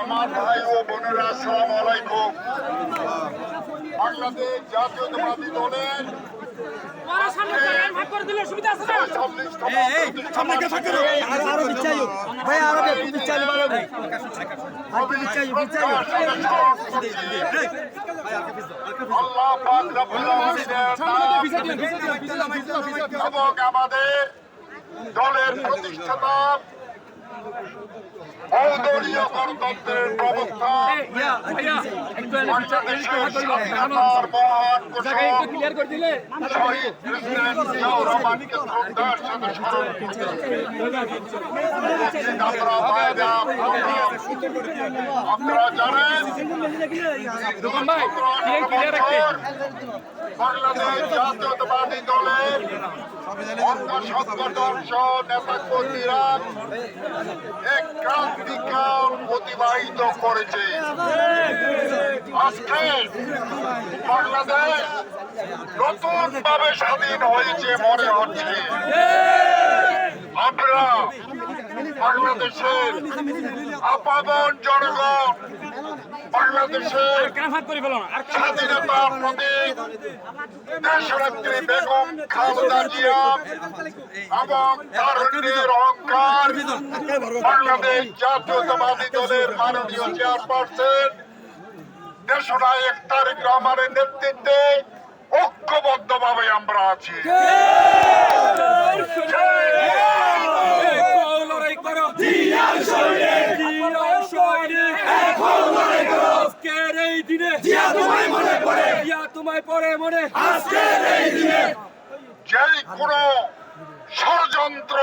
আমার ভাই ও বোনেরা আসসালাম আলাইকুম বাংলাদেশ জাতীয়তাবাদী দলের ভাই আল্লাহ পাক রব্বুল আলামিনের আমাদের দলের প্রতিষ্ঠাতা বহুদলীয় গণতন্ত্রের প্রবক্তা বাংলাদেশের স্বাধীনতার মহান ঘোষক ক্লিয়ার করে দিলে। শহীদ প্রেসিডেন্ট জিয়াউর রহমানকে শ্রদ্ধার সাথে স্মরণ করতে আমরা ভাইরা আপনারা জানেন দোকান ভাই ক্লিয়ার রাখতে বাংলাদেশ জাতীয়তাবাদী দলের অঙ্গ সংগঠন সহ নেতা কর্মীরা এক অতিবাহিত করেছে। আজকে বাংলাদেশ নতুন ভাবে স্বাধীন হয়েছে মনে হচ্ছে। আমরা বাংলাদেশের আপামন জনগণ, বাংলাদেশের স্বাধীনতার প্রতীক দেশনেত্রী বেগম খালেদা জিয়া এবং তারুণ্যের অহংকার বাংলাদেশ জাতীয়তাবাদী দলের মাননীয় চেয়ারপারসন দেশনায়ক তারেক রহমানের নেতৃত্বে ঐক্যবদ্ধভাবে আমরা আছি। যেই কোনো ষড়যন্ত্র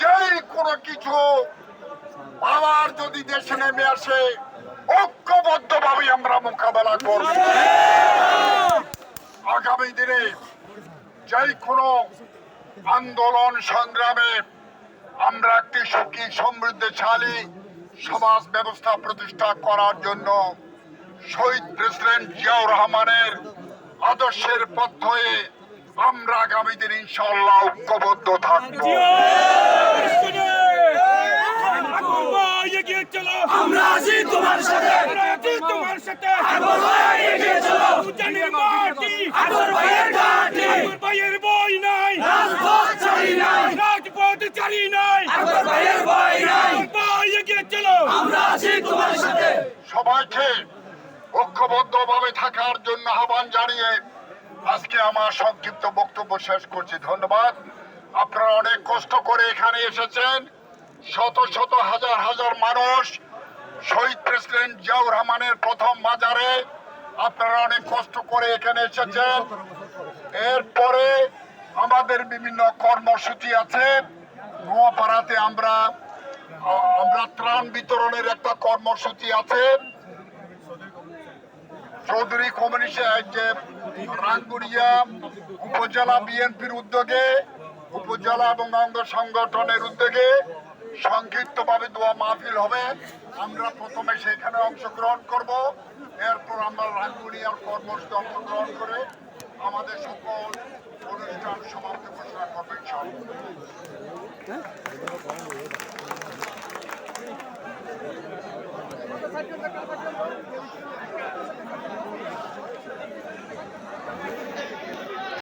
যেই কোনো কিছু আবার যদি দেশে নেমে আসে, ঐক্যবদ্ধভাবে আমরা মোকাবেলা করব। আগামী দিনে যেই কোনো আন্দোলন সংগ্রামে আমরা একটি সুখী, সমৃদ্ধশালী সমাজ ব্যবস্থা প্রতিষ্ঠা করার জন্য শহীদ প্রেসিডেন্ট জিয়াউর রহমানের আদর্শের পথ হয়ে আমরা আগামী দিন ইনশাল্লাহ ঐক্যবদ্ধ থাকব এগিয়ে চলো আমরা আছি তোমার সাথে। আমরা আছি তোমার সাথে। এগিয়ে চলো উজানির মাটি আগর ভাইয়ের ঘাটি আগর ভাইয়ের বই নাই। রাজপথ ছাড়ি নাই। রাজপথ ছাড়ি নাই। আগর ভাইয়ের বই নাই। ভাই এগিয়ে চলো আমরা আছি তোমার সাথে। সবাইকে ঐক্যবদ্ধভাবে থাকার জন্য আহ্বান জানিয়ে আজকে আমার সংক্ষিপ্ত বক্তব্য শেষ করছি। ধন্যবাদ। আপনারা অনেক কষ্ট করে এখানে এসেছেন। শত শত হাজার হাজার মানুষ শহীদ প্রেসিডেন্ট জিয়াউর রহমানের প্রথম মাজারে আপনারা অনেক কষ্ট করে এখানে এসেছেন। এরপরে আমাদের বিভিন্ন কর্মসূচি আছে। নোয়াপাড়াতে আমরা আমরা ত্রাণ বিতরণের একটা কর্মসূচি আছে। চৌধুরী রাঙ্গুড়িয়া উপজেলা বিএনপির উদ্যোগে, উপজেলা এবং অঙ্গ সংগঠনের উদ্যোগে সংক্ষিপ্তভাবে দোয়া মাহফিল হবে। আমরা প্রথমে সেখানে অংশগ্রহণ করব। এরপর আমরা রাঙ্গুড়িয়ার কর্মসূচি অংশগ্রহণ করে আমাদের সকল অনুষ্ঠান সমাপ্ত ঘোষণা করবে